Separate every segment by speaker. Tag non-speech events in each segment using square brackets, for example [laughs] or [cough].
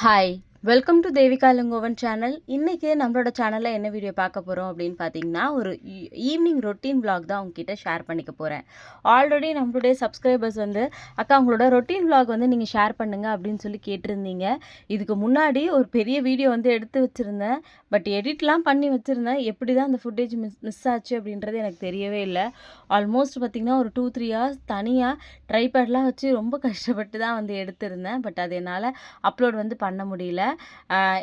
Speaker 1: Hi. Welcome to Devika Langovan channel இன்றைக்கி நம்மளோட சேனலில் என்ன வீடியோ பார்க்க போகிறோம் அப்படின்னு பார்த்தீங்கன்னா ஒரு e-, ஈவினிங் ரொட்டீன் vlog தான் உங்ககிட்ட ஷேர் பண்ணிக்க போகிறேன் ஆல்ரெடி நம்மளுடைய சப்ஸ்கிரைபர்ஸ் வந்து அக்கா உங்களோட ரொட்டீன் vlog வந்து நீங்கள் ஷேர் பண்ணுங்கள் அப்படின்னு சொல்லி கேட்டிருந்தீங்க. இதுக்கு முன்னாடி ஒரு பெரிய வீடியோ வந்து எடுத்து வச்சுருந்தேன். பட் எடிட்லாம் பண்ணி வச்சுருந்தேன். எப்படி தான் அந்த ஃபுட்டேஜ் மிஸ் மிஸ் ஆச்சு அப்படின்றது எனக்கு தெரியவே இல்லை. ஆல்மோஸ்ட் பார்த்திங்கன்னா ஒரு டூ த்ரீ ஹவர்ஸ் தனியாக ட்ரைபேட்லாம் வச்சு ரொம்ப கஷ்டப்பட்டு தான் வந்து எடுத்திருந்தேன். பட் அது என்னால் அப்லோட் வந்து பண்ண முடியல.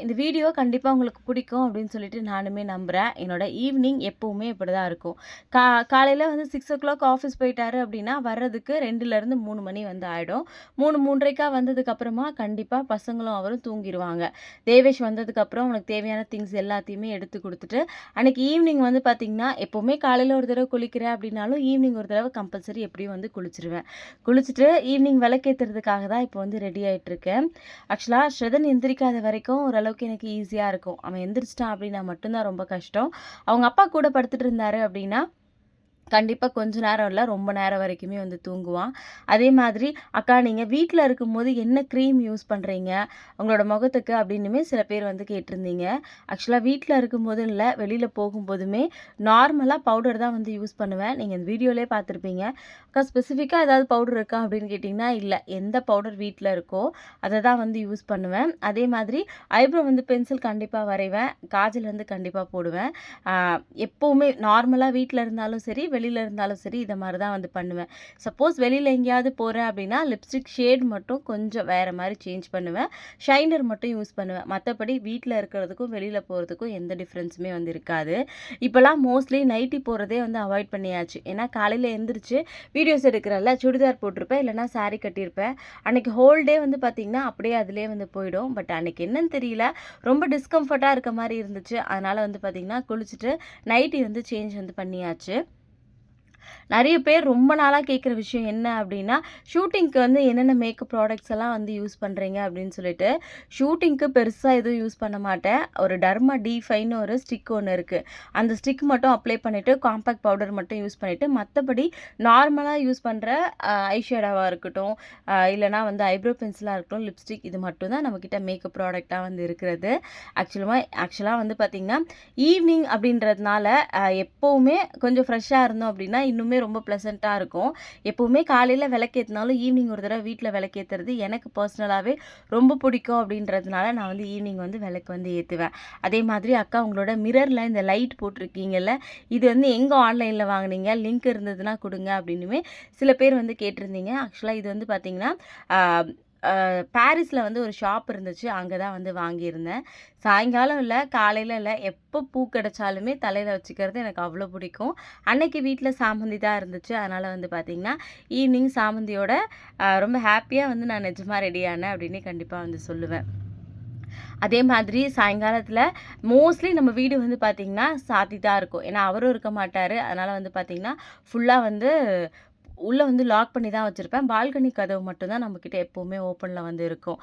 Speaker 1: இந்த வீடியோ கண்டிப்பாக உங்களுக்கு பிடிக்கும் அப்படின்னு சொல்லிட்டு நானுமே நம்புகிறேன் என்னோட ஈவினிங் எப்போவுமே இப்படி தான் இருக்கும். கா காலையில் வந்து சிக்ஸ் ஓ கிளாக் ஆஃபீஸ் போயிட்டாரு அப்படின்னா வர்றதுக்கு ரெண்டுலேருந்து மூணு மணி வந்து ஆகிடும் மூணு மூன்றரைக்கா வந்ததுக்கப்புறமா கண்டிப்பாக பசங்களும் அவரும் தூங்கிடுவாங்க தேவேஷ் வந்ததுக்கப்புறம் உனக்கு தேவையான திங்ஸ் எல்லாத்தையுமே எடுத்து கொடுத்துட்டு அன்னைக்கு ஈவினிங் வந்து பார்த்திங்கன்னா எப்போவுமே காலையில் ஒரு தடவை குளிக்கிறேன் அப்படின்னாலும் ஈவினிங் ஒரு தடவை கம்பல்சரி எப்படியும் வந்து குளிச்சிருவேன். குளிச்சுட்டு ஈவினிங் விளக்கேற்றுறதுக்காக தான் இப்போ வந்து ரெடி ஆகிட்டு இருக்கேன் ஆக்சுவலாக ஸ்ரதன் எந்திரிக்காத வரைக்கும் ஓரளவுக்கு எனக்கு ஈஸியாக இருக்கும். அவன் எந்திரிச்சிட்டான் அப்படின்னா மட்டும்தான் ரொம்ப கஷ்டம். அவங்க அப்பா கூட படுத்துட்டு இருந்தாரு அப்படின்னா கண்டிப்பாக கொஞ்ச நேரம் இல்லை ரொம்ப நேரம் வரைக்குமே வந்து தூங்குவான். அதே மாதிரி அக்கா நீங்கள் வீட்டில் இருக்கும்போது என்ன க்ரீம் யூஸ் பண்ணுறீங்க உங்களோட முகத்துக்கு அப்படின்னுமே சில பேர் வந்து கேட்டிருந்தீங்க. ஆக்சுவலாக வீட்டில் இருக்கும்போது இல்லை வெளியில் போகும்போதுமே நார்மலாக பவுடர் தான் வந்து யூஸ் பண்ணுவேன். நீங்கள் இந்த வீடியோலேயே பார்த்துருப்பீங்க. அக்கா ஸ்பெசிஃபிக்காக ஏதாவது பவுடர் இருக்கா? அப்படின்னு கேட்டிங்கன்னா இல்லை. எந்த பவுடர் வீட்டில் இருக்கோ அதை தான் வந்து யூஸ் பண்ணுவேன். அதே மாதிரி ஐப்ரோ வந்து பென்சில் கண்டிப்பாக வரைவேன். காஜல் வந்து கண்டிப்பாக போடுவேன். எப்போவுமே நார்மலாக வீட்டில் இருந்தாலும் சரி வெளியில் இருந்தாலும் சரி இதை மாதிரி தான் வந்து பண்ணுவேன். சப்போஸ் வெளியில் எங்கேயாவது போகிறேன் அப்படின்னா லிப்ஸ்டிக் ஷேட் மட்டும் கொஞ்சம் வேறு மாதிரி சேஞ்ச் பண்ணுவேன். ஷைனர் மட்டும் யூஸ் பண்ணுவேன். மற்றபடி வீட்டில் இருக்கிறதுக்கும் வெளியில் போகிறதுக்கும் எந்த டிஃப்ரென்ஸுமே வந்து இருக்காது. இப்போலாம் மோஸ்ட்லி நைட்டி போகிறதே வந்து அவாய்ட் பண்ணியாச்சு. ஏன்னா காலையில் எழுந்திரிச்சு வீடியோஸ் எடுக்கிறல்ல சுடிதார் போட்டிருப்பேன் இல்லைனா சாரீ கட்டியிருப்பேன். அன்றைக்கி ஹோல் டே வந்து பார்த்திங்கன்னா அப்படியே அதிலே வந்து போயிடும். பட் அன்றைக்கி என்னன்னு தெரியல. ரொம்ப டிஸ்கம்ஃபர்ட்டாக இருக்க மாதிரி இருந்துச்சு. அதனால் வந்து பார்த்திங்கன்னா குளிச்சுட்டு நைட்டி வந்து சேஞ்ச் வந்து பண்ணியாச்சு. நிறைய பேர் ரொம்ப நாளாக கேட்குற விஷயம் என்ன அப்படின்னா ஷூட்டிங்க்கு வந்து என்னென்ன மேக்கப் ப்ராடக்ட்ஸ் எல்லாம் வந்து யூஸ் பண்ணுறீங்க அப்படின்னு சொல்லிட்டு ஷூட்டிங்க்கு பெருசாக எதுவும் யூஸ் பண்ண மாட்டேன். ஒரு டர்மா டி ஃபைன்னு ஒரு ஸ்டிக் ஒன்று இருக்குது அந்த ஸ்டிக் மட்டும் அப்ளை பண்ணிவிட்டு காம்பேக்ட் பவுடர் மட்டும் யூஸ் பண்ணிவிட்டு மற்றபடி நார்மலாக யூஸ் பண்ணுற ஐஷேடாவாக இருக்கட்டும் இல்லைனா வந்து ஐப்ரோ பென்சிலாக இருக்கட்டும் லிப்ஸ்டிக் இது மட்டும் தான் நம்மக்கிட்ட மேக்கப் ப்ராடக்டாக வந்து இருக்கிறது. ஆக்சுவலாக ஆக்சுவலாக வந்து பார்த்திங்கன்னா ஈவினிங் அப்படின்றதுனால எப்போவுமே கொஞ்சம் ஃப்ரெஷ்ஷாக இருந்தோம் அப்படின்னா இன்னுமே ரொம்ப ப்ளசண்ட்டாக இருக்கும். எப்போவுமே காலையில் விளக்கேற்றினாலும் ஈவினிங் ஒரு தடவை வீட்டில் விளக்கேற்றுறது எனக்கு பர்சனலாகவே ரொம்ப பிடிக்கும் அப்படின்றதுனால நான் வந்து ஈவினிங் வந்து விளக்கு வந்து ஏற்றுவேன் அதே மாதிரி அக்கா உங்களோட மிரரில் இந்த லைட் போட்டிருக்கீங்கல்ல இது வந்து எங்கே ஆன்லைனில் வாங்கினீங்க? லிங்க் இருந்ததுன்னா கொடுங்க அப்படின்னுமே சில பேர் வந்து கேட்டிருந்தீங்க. ஆக்சுவலாக இது வந்து பார்த்திங்கன்னா பாரிஸில் வந்து ஒரு ஷாப் இருந்துச்சு. அங்கே தான் வந்து வாங்கியிருந்தேன். சாயங்காலம் இல்லை காலையில் இல்லை எப்போ பூ கிடைச்சாலுமே தலையில் வச்சுக்கிறது எனக்கு அவ்வளோ பிடிக்கும். அன்னைக்கு வீட்டில் சாமந்தி தான் இருந்துச்சு. அதனால் வந்து பார்த்திங்கன்னா ஈவினிங் சாமந்தியோட ரொம்ப ஹாப்பியாக வந்து நான் நிஜமாக ரெடியானேன் அப்படின்னு கண்டிப்பாக வந்து சொல்லுவேன். அதே மாதிரி சாயங்காலத்தில் மோஸ்ட்லி நம்ம வீடு வந்து பார்த்திங்கன்னா சாத்தி தான் இருக்கும். ஏன்னா அவரும் இருக்க மாட்டார். அதனால் வந்து பார்த்திங்கன்னா ஃபுல்லாக வந்து உள்ளே வந்து லாக் பண்ணி தான் வச்சுருப்பேன். பால்கனி கதவு மட்டும்தான் நம்மக்கிட்ட எப்போவுமே ஓப்பனில் வந்து இருக்கும்.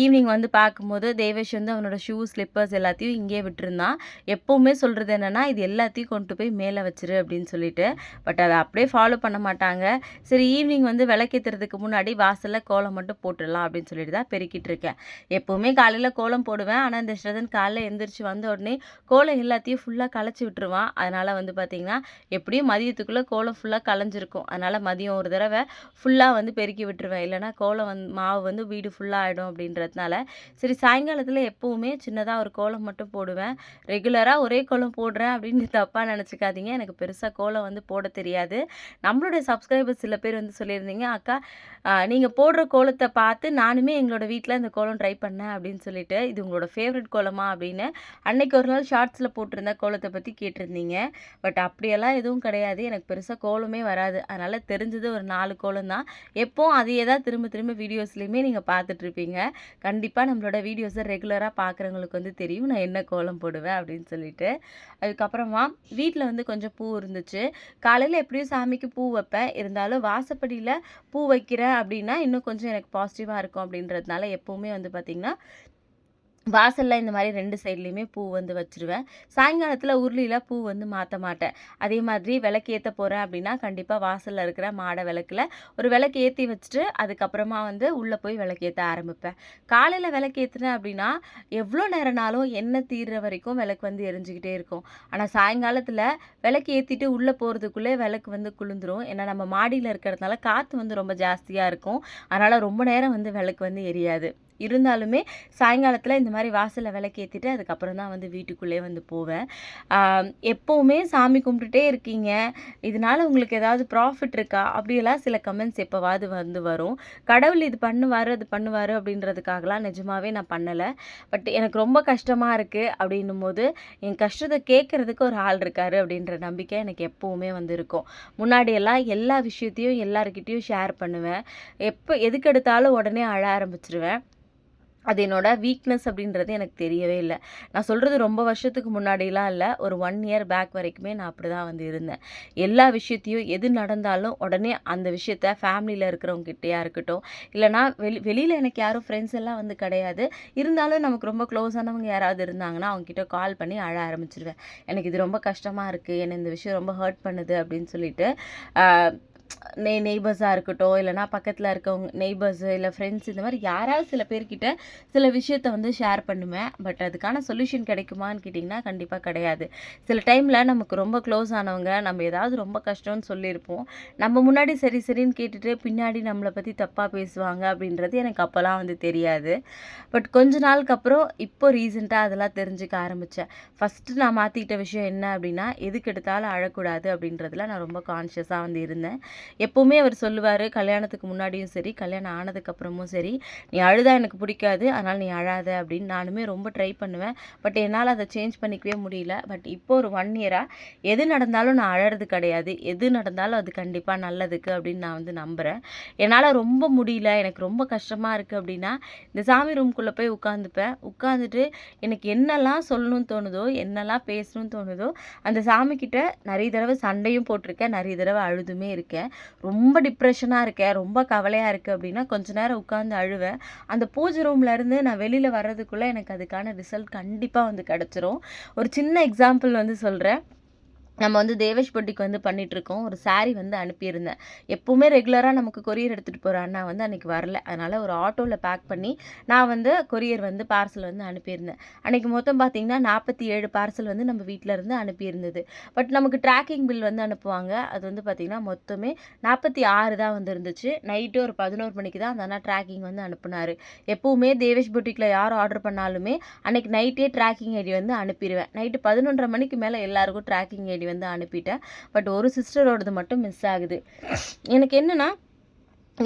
Speaker 1: ஈவினிங் வந்து பார்க்கும்போது தேவேஷ் வந்து அவனோட ஷூ ஸ்லிப்பர்ஸ் எல்லாத்தையும் இங்கே விட்டுருந்தான். எப்போவுமே சொல்கிறது என்னென்னா இது எல்லாத்தையும் கொண்டு போய் மேலே வச்சிரு அப்படின்னு சொல்லிட்டு. பட் அதை அப்படியே ஃபாலோ பண்ண மாட்டாங்க. சரி ஈவினிங் வந்து விளக்கேற்றுறதுக்கு முன்னாடி வாசலில் கோலம் மட்டும் போட்டுடலாம் அப்படின்னு சொல்லிட்டு தான் பெருக்கிட்டு இருக்கேன். எப்போவுமே காலையில் கோலம் போடுவேன். ஆனால் இந்த ஸ்ரதன் காலையில் எழுந்திரிச்சு வந்த உடனே கோலம் எல்லாத்தையும் ஃபுல்லாக களைச்சி விட்டுருவான். அதனால் வந்து பார்த்திங்கன்னா எப்படியும் மதியத்துக்குள்ளே கோலம் ஃபுல்லாக களைஞ்சிருக்கும். அதனால் மதியம் ஒரு தடவை ஃபுல்லாக வந்து பெருக்கி விட்டுருவேன். இல்லைனா கோலம் வந்து மாவு வந்து வீடு ஃபுல்லாக ஆகிடும் அப்படின்றதுனால. சரி சாயங்காலத்தில் எப்போவுமே சின்னதாக ஒரு கோலம் மட்டும் போடுவேன். ரெகுலராக ஒரே கோலம் போடுறேன் அப்படின்னு [laughs] தப்பாக நினச்சிக்காதீங்க. எனக்கு பெருசாக கோலம் வந்து போட தெரியாது. நம்மளுடைய சப்ஸ்கிரைபர்ஸ் சில பேர் வந்து சொல்லியிருந்தீங்க அக்கா நீங்கள் போடுற கோலத்தை பார்த்து நானுமே எங்களோட வீட்டில் இந்த கோலம் ட்ரை பண்ணேன் அப்படின்னு சொல்லிட்டு இது உங்களோட ஃபேவரட் கோலமா? அப்படின்னு அன்னைக்கு ஒரு நாள் ஷார்ட்ஸில் போட்டிருந்த கோலத்தை பற்றி கேட்டிருந்தீங்க. பட் அப்படியெல்லாம் எதுவும் கிடையாது. எனக்கு பெருசாக கோலமே வராது. அதனால் குறைஞ்சது ஒரு நாலு கோலம் தான் எப்போவும் அதையே தான் திரும்ப திரும்ப வீடியோஸ்லையுமே நீங்கள் பார்த்துட்ருப்பீங்க கண்டிப்பாக நம்மளோட வீடியோஸை ரெகுலராக பார்க்குறவங்களுக்கு வந்து தெரியும் நான் என்ன கோலம் போடுவேன்? அப்படின்னு சொல்லிட்டு. அதுக்கப்புறமா வீட்டில் வந்து கொஞ்சம் பூ இருந்துச்சு. காலையில் எப்படியும் சாமிக்கு பூ வைப்பேன். இருந்தாலும் வாசப்படியில் பூ வைக்கிறேன் அப்படின்னா இன்னும் கொஞ்சம் எனக்கு பாசிட்டிவாக இருக்கும் அப்படின்றதுனால எப்போவுமே வந்து பார்த்திங்கன்னா வாசலில் இந்த மாதிரி ரெண்டு சைட்லேயுமே பூ வந்து வச்சுருவேன். சாயங்காலத்தில் உருளியில் பூ வந்து மாற்ற மாட்டேன். அதே மாதிரி விளக்கு ஏற்ற போகிறேன் அப்படின்னா கண்டிப்பாக வாசலில் இருக்கிற மாடை விளக்குல ஒரு விளக்கு ஏற்றி வச்சுட்டு, அதுக்கப்புறமா வந்து உள்ளே போய் விளக்கு ஏற்ற ஆரம்பிப்பேன். காலையில் விளக்கு ஏற்றுனேன் அப்படின்னா எவ்வளோ நேரம்னாலும் எண்ணெய் தீர்ற வரைக்கும் விளக்கு வந்து எரிஞ்சிக்கிட்டே இருக்கும். ஆனால் சாயங்காலத்தில் விளக்கு ஏற்றிட்டு உள்ளே போகிறதுக்குள்ளே விளக்கு வந்து குளிந்துரும். ஏன்னா நம்ம மாடியில் இருக்கிறதுனால காற்று வந்து ரொம்ப ஜாஸ்தியாக இருக்கும். அதனால் ரொம்ப நேரம் வந்து விளக்கு வந்து எரியாது. இருந்தாலுமே சாயங்காலத்தில் இந்த மாதிரி வாசலை விளக்கு அதுக்கப்புறம் தான் வந்து வீட்டுக்குள்ளே வந்து போவேன். எப்போவுமே சாமி கும்பிட்டுட்டே இருக்கீங்க. இதனால உங்களுக்கு ஏதாவது ப்ராஃபிட் இருக்கா? அப்படியெல்லாம் சில கமெண்ட்ஸ் எப்போவாது வந்து வரும். கடவுள் இது பண்ணுவார் அது பண்ணுவார் அப்படின்றதுக்காகலாம் நிஜமாகவே நான் பண்ணலை பட் எனக்கு ரொம்ப கஷ்டமாக இருக்குது அப்படின்னும் அப்படின்னும்போது, என் கஷ்டத்தை கேட்கறதுக்கு ஒரு ஆள் இருக்காரு அப்படின்ற நம்பிக்கை எனக்கு எப்போவுமே வந்து இருக்கும். முன்னாடியெல்லாம் எல்லா விஷயத்தையும் எல்லாருக்கிட்டேயும் ஷேர் பண்ணுவேன். எப்போ எதுக்கெடுத்தாலும் உடனே அழ ஆரம்பிச்சிருவேன் அது என்னோட வீக்னஸ் அப்படின்றது எனக்கு தெரியவே இல்லை நான் சொல்கிறது ரொம்ப வருஷத்துக்கு முன்னாடிலாம் இல்லை ஒரு ஒன் இயர் பேக் வரைக்குமே நான் அப்படி தான் வந்து இருந்தேன். எல்லா விஷயத்தையும் எது நடந்தாலும் உடனே அந்த விஷயத்த ஃபேமிலியில் இருக்கிறவங்ககிட்டயா இருக்கட்டும், இல்லைனா வெளி வெளியில் எனக்கு யாரும் ஃப்ரெண்ட்ஸ் எல்லாம் வந்து கிடையாது. இருந்தாலும் நமக்கு ரொம்ப க்ளோஸானவங்க யாராவது இருந்தாங்கன்னா, அவங்ககிட்ட கால் பண்ணி அழ ஆரம்பிச்சிருவேன் எனக்கு இது ரொம்ப கஷ்டமாக இருக்குது என்னை இந்த விஷயம் ரொம்ப ஹர்ட் பண்ணுது அப்படின்னு சொல்லிட்டு, நெ நெய்பர்ஸாக இருக்கட்டும், இல்லைனா பக்கத்தில் இருக்கவங்க நெய்பர்ஸ் இல்லை ஃப்ரெண்ட்ஸ் இந்த மாதிரி யாராவது சில பேர்கிட்ட சில விஷயத்த வந்து ஷேர் பண்ணுவேன். பட் அதுக்கான சொல்யூஷன் கிடைக்குமான்னு கேட்டிங்கன்னா, கண்டிப்பாக கிடையாது. சில டைமில் நமக்கு ரொம்ப க்ளோஸ் ஆனவங்க நம்ம ஏதாவது ரொம்ப கஷ்டம்னு சொல்லியிருப்போம். நம்ம முன்னாடி சரி சரின்னு கேட்டுட்டு, பின்னாடி நம்மளை பற்றி தப்பாக பேசுவாங்க அப்படின்றது எனக்கு அப்போல்லாம் வந்து தெரியாது. பட் கொஞ்ச நாளுக்கு அப்புறம் இப்போ ரீசெண்டாக அதெல்லாம் தெரிஞ்சுக்க ஆரம்பித்தேன் ஃபஸ்ட்டு நான் மாற்றிக்கிட்ட விஷயம் என்ன அப்படின்னா, எதுக்கெடுத்தாலும் அழக்கூடாது அப்படின்றதுல நான் ரொம்ப கான்ஷியஸாக வந்து இருந்தேன். எப்போவுமே அவர் சொல்லுவார் கல்யாணத்துக்கு முன்னாடியும் சரி, கல்யாணம் ஆனதுக்கப்புறமும் சரி, "நீ அழுதா எனக்கு பிடிக்காது. அதனால் நீ அழாத" அப்படின்னு நானுமே ரொம்ப ட்ரை பண்ணுவேன். பட் என்னால் அதை சேஞ்ச் பண்ணிக்கவே முடியல. பட் இப்போ ஒரு ஒன் இயராக எது நடந்தாலும் நான் அழறது கிடையாது. எது நடந்தாலும் அது கண்டிப்பாக நல்லதுக்கு அப்படின்னு நான் வந்து நம்புகிறேன் என்னால் ரொம்ப முடியல, எனக்கு ரொம்ப கஷ்டமாக இருக்குது அப்படின்னா, இந்த சாமி ரூம்குள்ளே போய் உட்காந்துப்பேன். உட்காந்துட்டு எனக்கு என்னெல்லாம் சொல்லணும்னு தோணுதோ, என்னலாம் பேசணும்னு தோணுதோ, அந்த சாமிகிட்ட நிறைய தடவை சண்டையும் போட்டிருக்கேன் நிறைய தடவை அழுதுமே இருக்கேன். ரொம்ப டிப்ரெஷனாக இருக்கேன், ரொம்ப கவலையாக இருக்குது அப்படின்னா, கொஞ்ச நேரம் உட்காந்து அழுவேன். அந்த பூஜை ரூம்லேருந்து நான் வெளியில் வர்றதுக்குள்ளே எனக்கு அதுக்கான ரிசல்ட் கண்டிப்பாக வந்து கிடச்சிரும் ஒரு சின்ன எக்ஸாம்பிள் வந்து சொல்கிறேன் நம்ம வந்து தேவேஷ் பொட்டிக்கு வந்து பண்ணிகிட்ருக்கோம் ஒரு சாரி வந்து அனுப்பியிருந்தேன். எப்போவுமே ரெகுலராக நமக்கு கொரியர் எடுத்துகிட்டு போகிற அண்ணா வந்து அன்றைக்கி வரல. அதனால் ஒரு ஆட்டோவில் பேக் பண்ணி, நான் வந்து கொரியர் வந்து பார்சல் வந்து அனுப்பியிருந்தேன். அன்றைக்கி மொத்தம் பார்த்தீங்கன்னா, 47 பார்சல் வந்து நம்ம வீட்டில் இருந்து அனுப்பியிருந்தது. பட் நமக்கு ட்ராக்கிங் பில் வந்து அனுப்புவாங்க. அது வந்து பார்த்திங்கன்னா மொத்தமே 46 தான் வந்து இருந்துச்சு. நைட்டு ஒரு 11 மணிக்கு தான் அந்த அண்ணா ட்ராக்கிங் வந்து அனுப்புனார் எப்போவுமே தேவேஷ் பொட்டிக்ல யார் ஆர்டர் பண்ணாலுமே, அன்னைக்கு நைட்டே ட்ராக்கிங் ஐடி வந்து அனுப்பிடுவேன் நைட்டு 11:30 மணிக்கு மேலே எல்லாருக்கும் ட்ராக்கிங் ஐடி வந்து அனுப்பிட்டேன். பட் ஒரு சிஸ்டரோடது மட்டும் மிஸ் ஆகுது. எனக்கு என்னன்னா,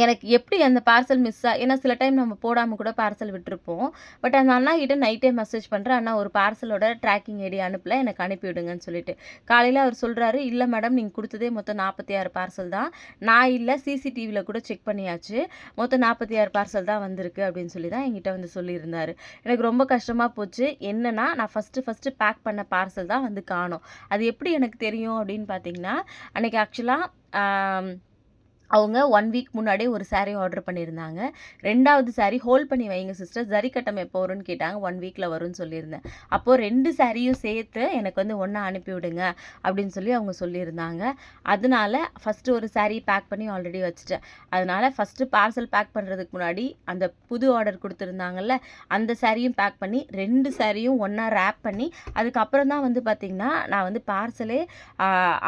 Speaker 1: எனக்கு எப்படி அந்த பார்சல் மிஸ் ஆ ஏன்னா சில டைம் நம்ம போடாமல் கூட பார்சல் விட்டுருப்போம். பட் அந்த அண்ணா கிட்ட நைட்டே மெசேஜ் பண்ணுறேன் அண்ணா ஒரு பார்சலோட ட்ராக்கிங் ஐடி அனுப்பல. எனக்கு அனுப்பிவிடுங்கன்னு சொல்லிட்டு. காலையில் அவர் சொல்கிறாரு இல்லை மேடம் நீங்கள் கொடுத்ததே மொத்தம் 46 பார்சல் தான். நான் இல்லை சிசிடிவியில் கூட செக் பண்ணியாச்சு. மொத்தம் 46 பார்சல் தான் வந்திருக்கு" அப்படின்னு சொல்லி தான் என்கிட்ட வந்து சொல்லியிருந்தார் எனக்கு ரொம்ப கஷ்டமாக போச்சு. என்னென்னா நான் ஃபர்ஸ்ட்டு ஃபஸ்ட்டு பேக் பண்ண பார்சல் தான் வந்து காணோம். அது எப்படி எனக்கு தெரியும் அப்படின்னு பார்த்தீங்கன்னா, அன்றைக்கி ஆக்சுவலாக அவங்க ஒன் வீக் முன்னாடியே ஒரு சாரீ ஆர்டர் பண்ணியிருந்தாங்க. ரெண்டாவது சாரீ ஹோல்ட் பண்ணி வைங்க சிஸ்டர். ஜரி கட்டம் எப்போ வரும்னு கேட்டாங்க. ஒன் வீக்கில் வரும்னு சொல்லியிருந்தேன். அப்போது ரெண்டு சாரியும் சேர்த்து எனக்கு வந்து ஒன்றா அனுப்பி விடுங்க அப்படின்னு சொல்லி அவங்க சொல்லியிருந்தாங்க. அதனால ஃபஸ்ட்டு ஒரு சாரீ பேக் பண்ணி ஆல்ரெடி வச்சுட்டேன். அதனால் ஃபர்ஸ்ட்டு பார்சல் பேக் பண்ணுறதுக்கு முன்னாடி, அந்த புது ஆர்டர் கொடுத்துருந்தாங்கல்ல அந்த சாரியும் பேக் பண்ணி ரெண்டு சாரியும் ஒன்றா ரேப் பண்ணி, அதுக்கப்புறம் தான் வந்து பார்த்திங்கன்னா நான் வந்து பார்சலே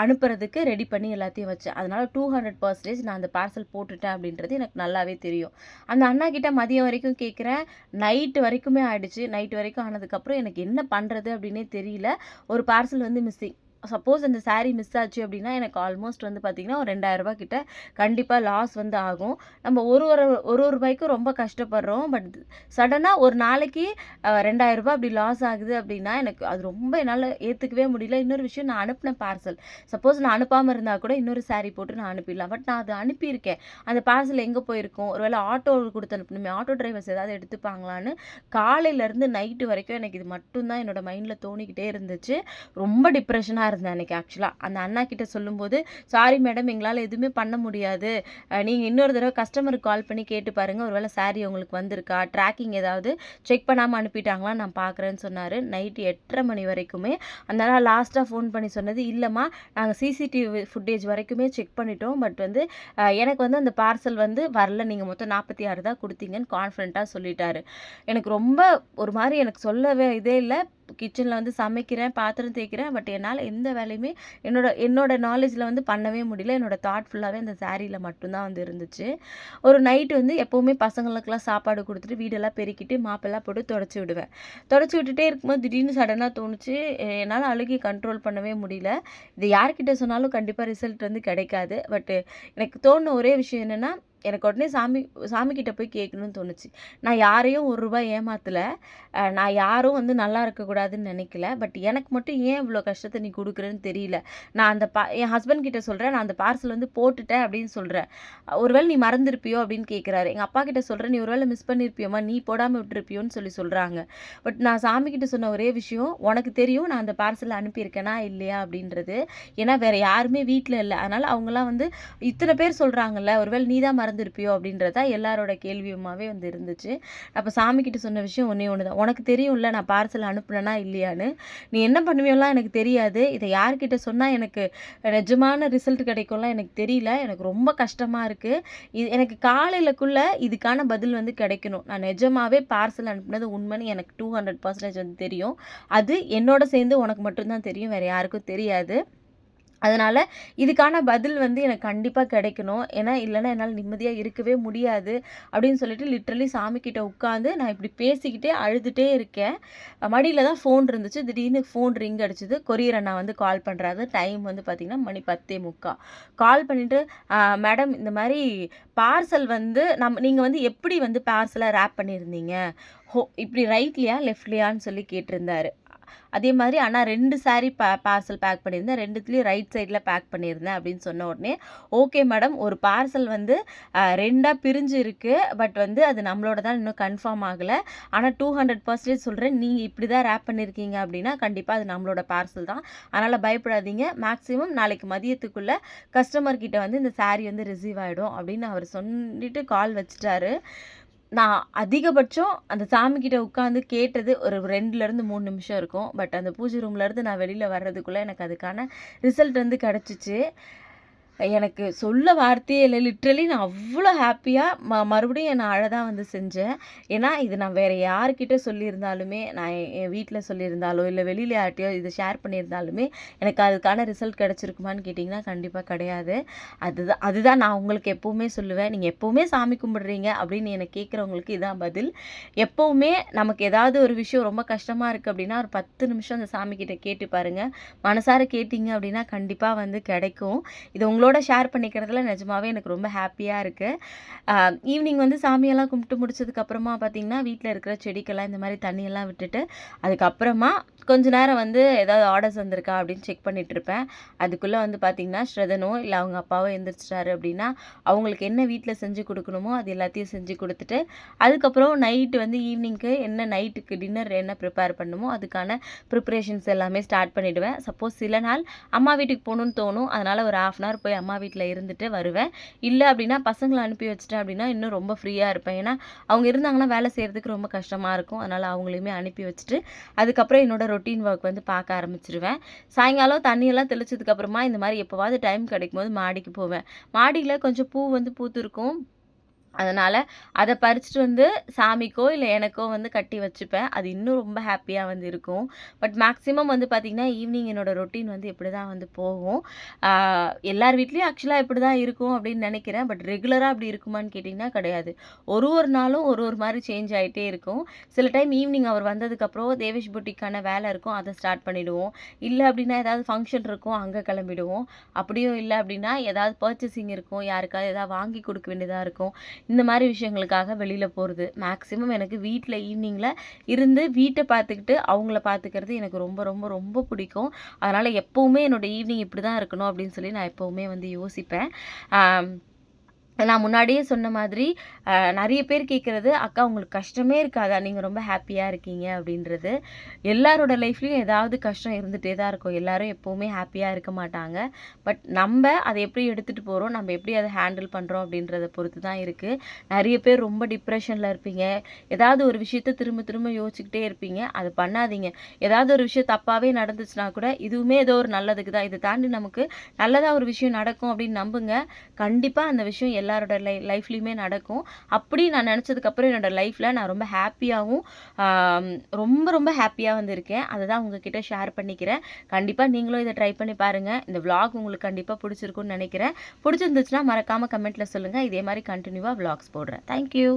Speaker 1: அனுப்புறதுக்கு ரெடி பண்ணி எல்லாத்தையும் வச்சேன். அதனால் டூ ஹண்ட்ரட் பர்சன்டேஜ் நான் அந்த பார்சல் போட்டுட்டேன் அப்படின்றது எனக்கு நல்லாவே தெரியும். அந்த அண்ணா கிட்ட மதியம் வரைக்கும் கேட்குறேன் நைட்டு வரைக்குமே ஆயிடுச்சு. நைட்டு வரைக்கும் ஆனதுக்கப்புறம் எனக்கு என்ன பண்ணுறது அப்படின்னே தெரியல. ஒரு பார்சல் வந்து மிஸ்ஸிங். சப்போஸ் அந்த சாரீ மிஸ் ஆச்சு அப்படின்னா, எனக்கு ஆல்மோஸ்ட் வந்து பார்த்தீங்கன்னா, ஒரு ரூ. 2000 கிட்ட கண்டிப்பாக லாஸ் வந்து ஆகும். நம்ம ஒரு ஒரு ஒரு ஒரு ரூபாய்க்கும் ரொம்ப கஷ்டப்படுறோம். பட் சடனாக ஒரு நாளைக்கு அ ரூ. 2000 அப்படி லாஸ் ஆகுது அப்படின்னா, எனக்கு அது ரொம்ப என்னால் ஏற்றுக்கவே முடியல. இன்னொரு விஷயம் நான் அனுப்பினேன் பார்சல். சப்போஸ் நான் அனுப்பாமல் இருந்தால் கூட இன்னொரு சாரீ போட்டு நான் அனுப்பிடலாம். பட் நான் அது அனுப்பியிருக்கேன். அந்த பார்சல் எங்கே போயிருக்கும்? ஒருவேளை ஆட்டோ கொடுத்து அனுப்பணுமே, ஆட்டோ டிரைவர்ஸ் ஏதாவது எடுத்துப்பாங்களான்னு, காலையிலேருந்து நைட்டு வரைக்கும் எனக்கு இது மட்டும்தான் என்னோட மைண்டில் தோணிக்கிட்டே இருந்துச்சு. ரொம்ப டிப்ரெஷனாக இருந்தேன் அன்றைக்கி ஆக்சுவலாக அந்த அண்ணா கிட்ட சொல்லும்போது சாரி மேடம் எங்களால் எதுவுமே பண்ண முடியாது. நீங்கள் இன்னொரு தடவை கஸ்டமருக்கு கால் பண்ணி கேட்டு பாருங்கள் ஒருவேளை சாரி உங்களுக்கு வந்திருக்கா? ட்ராக்கிங் ஏதாவது செக் பண்ணாமல் அனுப்பிட்டாங்களா? நான் பார்க்குறேன்னு சொன்னார். நைட்டு எட்டரை மணி வரைக்குமே. அந்த நாள் லாஸ்ட்டாக ஃபோன் பண்ணி சொன்னது இல்லைம்மா நாங்கள் சிசிடிவி ஃபுட்டேஜ் வரைக்குமே செக் பண்ணிட்டோம். பட் வந்து எனக்கு வந்து அந்த பார்சல் வந்து வரல. நீங்கள் மொத்தம் நாற்பத்தி ஆறு தான் கொடுத்தீங்கன்னு கான்ஃபிடண்ட்டாக சொல்லிட்டாரு. எனக்கு ரொம்ப ஒரு மாதிரி எனக்கு சொல்லவே இதே இல்லை. கிச்சனில் வந்து சமைக்கிறேன் பாத்திரம் தேய்க்கிறேன் பட் என்னால் எந்த வேலையுமே என்னோட என்னோட நாலேஜில் வந்து பண்ணவே முடியல. என்னோட தாட் ஃபுல்லாகவே அந்த சாரியில் மட்டும்தான் வந்து இருந்துச்சு. ஒரு நைட்டு வந்து எப்போவுமே பசங்களுக்கெல்லாம் சாப்பாடு கொடுத்துட்டு வீடெல்லாம் பெருக்கிட்டு மாப்பெல்லாம் போட்டு தொடச்சி விடுவேன். தொடச்சி விட்டுட்டே இருக்கும்போது திடீர்னு சடனாக தோணுச்சு. என்னால் அழுகி கண்ட்ரோல் பண்ணவே முடியல. இது யார்கிட்ட சொன்னாலும் கண்டிப்பாக ரிசல்ட் வந்து கிடைக்காது. பட் எனக்கு தோணுன ஒரே விஷயம் என்னென்னா எனக்கு உடனே சாமி சாமிக்கிட்ட போய் கேட்கணும்னு தோணுச்சு. நான் யாரையும் ஒரு ரூபாய் ஏமாற்றலை நான் யாரும் வந்து நல்லா இருக்கக்கூடாதுன்னு நினைக்கல. பட் எனக்கு மட்டும் ஏன் இவ்வளோ கஷ்டத்தை நீ கொடுக்குறேன்னு தெரியல. நான் அந்த பா என் ஹஸ்பண்ட் கிட்ட சொல்கிறேன் நான் அந்த பார்சல் வந்து போட்டுட்டேன் அப்படின்னு சொல்கிறேன் ஒருவேளை நீ மறந்துருப்பியோ அப்படின்னு கேட்குறாரு எங்கள் அப்பா கிட்ட சொல்கிறேன் நீ ஒருவேளை மிஸ் பண்ணியிருப்பியோமா நீ போடாமல் விட்டுருப்பியோன்னு சொல்லி சொல்கிறாங்க பட் நான் சாமி கிட்ட சொன்ன ஒரே விஷயம் உனக்கு தெரியும் நான் அந்த பார்சல் அனுப்பியிருக்கேனா இல்லையா? அப்படின்றது. ஏன்னா வேறு யாருமே வீட்டில் இல்லை. அதனால் அவங்களாம் வந்து இத்தனை பேர் சொல்கிறாங்கல்ல ஒருவேளை நீ தான் மறந்துருப்பியோ அப்படின்றத எல்லாரோட கேள்வியுமாவே வந்து இருந்துச்சு. அப்போ சாமி கிட்ட சொன்ன விஷயம் ஒன்றே ஒன்று தான் உனக்கு தெரியும்ல நான் பார்சல் அனுப்புனேனா இல்லையான்னு. நீ என்ன பண்ணுவியோலாம் எனக்கு தெரியாது. இதை யார்கிட்ட சொன்னால் எனக்கு நிஜமான ரிசல்ட் கிடைக்கும்லாம் எனக்கு தெரியல. எனக்கு ரொம்ப கஷ்டமாக இருக்குது இது எனக்கு காலையிலக்குள்ளே இதுக்கான பதில் வந்து கிடைக்கணும். நான் நிஜமாகவே பார்சல் அனுப்புனது உண்மைன்னு எனக்கு டூ ஹண்ட்ரட் பர்சன்டேஜ் வந்து தெரியும். அது என்னோட சேர்ந்து உனக்கு மட்டும்தான் தெரியும். வேறு யாருக்கும் தெரியாது. அதனால் இதுக்கான பதில் வந்து எனக்கு கண்டிப்பாக கிடைக்கணும். ஏன்னா இல்லைன்னா என்னால் நிம்மதியாக இருக்கவே முடியாது அப்படின்னு சொல்லிட்டு லிட்ரலி சாமிக்கிட்ட உட்காந்து நான் இப்படி பேசிக்கிட்டே அழுதுகிட்டே இருக்கேன். மடியில் தான் ஃபோன் இருந்துச்சு. திடீர்னு ஃபோன் ரிங் அடிச்சது. கொரியர் அண்ணா வந்து கால் பண்ணுறாரு டைம் வந்து பார்த்திங்கன்னா மணி பத்தே முக்கா. கால் பண்ணிவிட்டு மேடம் இந்த மாதிரி பார்சல் வந்து நம்ம நீங்கள் வந்து எப்படி வந்து பார்சலை ரேப் பண்ணியிருந்தீங்க? ஹோ இப்படி ரைட்லையா லெஃப்ட்லையான்னு சொல்லி கேட்டிருந்தாரு. அதே மாதிரி ஆனால் ரெண்டு சாரீ பா பார்சல் பேக் பண்ணியிருந்தேன். ரெண்டுத்துலேயும் ரைட் சைடில் பேக் பண்ணியிருந்தேன் அப்படின்னு சொன்ன உடனே ஓகே மேடம் ஒரு பார்சல் வந்து ரெண்டாக பிரிஞ்சு இருக்குது பட் வந்து அது நம்மளோட தான். இன்னும் கன்ஃபார்ம் ஆகலை. ஆனால் டூ ஹண்ட்ரட் பர்சன்டேஜ் சொல்கிறேன் நீங்கள் இப்படி தான் ரேப் பண்ணியிருக்கீங்க அப்படின்னா கண்டிப்பாக அது நம்மளோட பார்சல் தான். அதனால் பயப்படாதீங்க. மேக்ஸிமம் நாளைக்கு மதியத்துக்குள்ளே கஸ்டமர் கிட்ட வந்து இந்த சாரீ வந்து ரிசீவ் ஆகிடும் அப்படின்னு அவர் சொல்லிட்டு கால் வச்சிட்டாரு. நான் அதிகபட்சம் அந்த சாமிக்கிட்ட உட்காந்து கேட்டது ஒரு ரெண்டுலேருந்து மூணு நிமிஷம் இருக்கும். பட் அந்த பூஜை ரூம்லேருந்து நான் வெளியில் வர்றதுக்குள்ளே எனக்கு அதுக்கான ரிசல்ட் வந்து கிடச்சிச்சு. எனக்கு சொல்ல வார்த்தையே இல்லை. லிட்ரலி நான் அவ்வளோ ஹாப்பியாக ம மறுபடியும் என்னை அழதான் வந்து செஞ்சேன். ஏன்னா இது நான் வேறு யார்கிட்ட சொல்லியிருந்தாலுமே நான் என் வீட்டில் சொல்லியிருந்தாலோ இல்லை வெளியில் யார்கிட்டயோ இதை ஷேர் பண்ணியிருந்தாலுமே எனக்கு அதுக்கான ரிசல்ட் கிடச்சிருக்குமான்னு கேட்டிங்கன்னா கண்டிப்பாக கிடையாது. அதுதான் அதுதான் நான் உங்களுக்கு எப்போவுமே சொல்லுவேன். நீங்கள் எப்போவுமே சாமி கும்பிடுறீங்க அப்படின்னு என்னை கேட்குறவங்களுக்கு இதான் பதில். எப்போவுமே நமக்கு ஏதாவது ஒரு விஷயம் ரொம்ப கஷ்டமாக இருக்குது அப்படின்னா ஒரு பத்து நிமிஷம் அந்த சாமிக்கிட்ட கேட்டு பாருங்கள் மனசார கேட்டிங்க அப்படின்னா கண்டிப்பாக வந்து கிடைக்கும். இது உங்களுக்கு உங்களோட ஷேர் பண்ணிக்கிறதுல நிஜமாவே எனக்கு ரொம்ப ஹாப்பியாக இருக்குது ஈவினிங் வந்து சாமியெல்லாம் கும்பிட்டு முடிச்சதுக்கப்புறமா பார்த்தீங்கன்னா வீட்டில் இருக்கிற செடிக்கெல்லாம் இந்த மாதிரி தண்ணியெல்லாம் விட்டுட்டு அதுக்கப்புறமா கொஞ்ச நேரம் வந்து ஏதாவது ஆர்டர்ஸ் வந்திருக்கா அப்படின்னு செக் பண்ணிகிட்ருப்பேன் இருப்பேன். அதுக்குள்ளே வந்து பார்த்திங்கன்னா ஸ்ரதனோ இல்லை அவங்க அப்பாவோ எழுந்திரிச்சிட்டாரு அப்படின்னா அவங்களுக்கு என்ன வீட்டில் செஞ்சு கொடுக்கணுமோ அது எல்லாத்தையும் செஞ்சு கொடுத்துட்டு அதுக்கப்புறம் நைட்டு வந்து ஈவினிங்க்கு என்ன நைட்டுக்கு டின்னர் என்ன ப்ரிப்பேர் பண்ணுமோ அதுக்கான ப்ரிப்ரேஷன்ஸ் எல்லாமே ஸ்டார்ட் பண்ணிவிடுவேன் சப்போஸ் சில நாள் அம்மா வீட்டுக்கு போகணுன்னு தோணும் அதனால் ஒரு ஆஃப் அன் ஹவர் போய் அம்மா வீட்டில் இருந்துட்டு வருவேன். இல்லை அப்படின்னா பசங்களை அனுப்பி வச்சிட்டேன் அப்படின்னா இன்னும் ரொம்ப ஃப்ரீயாக இருப்பேன். ஏன்னா அவங்க இருந்தாங்கன்னா வேலை செய்கிறதுக்கு ரொம்ப கஷ்டமாக இருக்கும். அதனால் அவங்களையுமே அனுப்பி வச்சுட்டு அதுக்கப்புறம் என்னோடய ரொட்டீன் ஒர்க் வந்து பார்க்க ஆரம்பிச்சிருவேன். சாயங்காலம் தண்ணியெல்லாம் தெளிச்சதுக்கப்புறமா இந்த மாதிரி எப்போவாவது டைம் கிடைக்கும் போது மாடிக்கு போவேன். மாடியில் கொஞ்சம் பூ வந்து பூத்திருக்கும். அதனால் அதை பறிச்சுட்டு வந்து சாமிக்கோ இல்லை எனக்கோ வந்து கட்டி வச்சுப்பேன். அது இன்னும் ரொம்ப ஹாப்பியாக வந்து இருக்கும். பட் மேக்ஸிமம் வந்து பார்த்திங்கன்னா ஈவினிங் என்னோடய ரொட்டீன் வந்து இப்படி தான் வந்து போகும். எல்லார் வீட்லேயும் ஆக்சுவலாக இப்படி தான் இருக்கும் அப்படின்னு நினைக்கிறேன். பட் ரெகுலராக அப்படி இருக்குமான்னு கேட்டிங்கன்னா கிடையாது. ஒரு ஒரு நாளும் ஒரு ஒரு மாதிரி சேஞ்ச் ஆகிட்டே இருக்கும். சில டைம் ஈவினிங் அவர் வந்ததுக்கப்புறம் தேவேஷ் புட்டிக்கான வேலை இருக்கும். அதை ஸ்டார்ட் பண்ணிவிடுவோம் இல்லை அப்படின்னா ஏதாவது ஃபங்க்ஷன் இருக்கும். அங்கே கிளம்பிடுவோம். அப்படியும் இல்லை அப்படின்னா ஏதாவது பர்ச்சேசிங் இருக்கும். யாருக்காவது ஏதாவது வாங்கி கொடுக்க வேண்டியதாக இருக்கும். இந்த மாதிரி விஷயங்களுக்காக வெளியில் போகிறது மேக்ஸிமம் எனக்கு வீட்டில் ஈவினிங்கில் இருந்து வீட்டை பார்த்துக்கிட்டு அவங்கள பார்த்துக்கிறது எனக்கு ரொம்ப ரொம்ப ரொம்ப பிடிக்கும். அதனால் எப்போவுமே என்னோட ஈவினிங் இப்படி தான் இருக்கணும் அப்படின்னு சொல்லி நான் எப்போவுமே வந்து யோசிப்பேன். நான் முன்னாடியே சொன்ன மாதிரி நிறைய பேர் கேட்குறது அக்கா உங்களுக்கு கஷ்டமே இருக்காதா? நீங்கள் ரொம்ப ஹாப்பியாக இருக்கீங்க அப்படின்றது. எல்லாரோட லைஃப்லேயும் ஏதாவது கஷ்டம் இருந்துகிட்டே தான் இருக்கும். எல்லாரும் எப்போவுமே ஹாப்பியாக இருக்க மாட்டாங்க. பட் நம்ம அதை எப்படி எடுத்துகிட்டு போகிறோம் நம்ம எப்படி அதை ஹேண்டில் பண்ணுறோம் அப்படின்றத பொறுத்து தான் இருக்குது நிறைய பேர் ரொம்ப டிப்ரெஷனில் இருப்பீங்க. ஏதாவது ஒரு விஷயத்த திரும்ப திரும்ப யோசிச்சுக்கிட்டே இருப்பீங்க. அது பண்ணாதீங்க. ஏதாவது ஒரு விஷயம் தப்பாகவே நடந்துச்சுன்னா கூட இதுவுமே ஏதோ ஒரு நல்லதுக்கு தான். இதை தாண்டி நமக்கு நல்லதாக ஒரு விஷயம் நடக்கும் அப்படின்னு நம்புங்க. கண்டிப்பாக அந்த விஷயம் எல்லாரோட லை லைஃப்லேயுமே நடக்கும். அப்படி நான் நினச்சதுக்கப்புறம் என்னோட லைஃப்பில் நான் ரொம்ப ஹாப்பியாகவும் ரொம்ப ரொம்ப ஹாப்பியாக வந்திருக்கேன். அதை தான் உங்ககிட்ட ஷேர் பண்ணிக்கிறேன். கண்டிப்பாக நீங்களும் இதை ட்ரை பண்ணி பாருங்கள் இந்த விளாக் உங்களுக்கு கண்டிப்பாக பிடிச்சிருக்குன்னு நினைக்கிறேன். பிடிச்சிருந்துச்சுன்னா மறக்காமல் கமெண்ட்டில் சொல்லுங்கள் இதே மாதிரி கண்டினியூவாக விளாக்ஸ் போடுறேன். தேங்க்யூ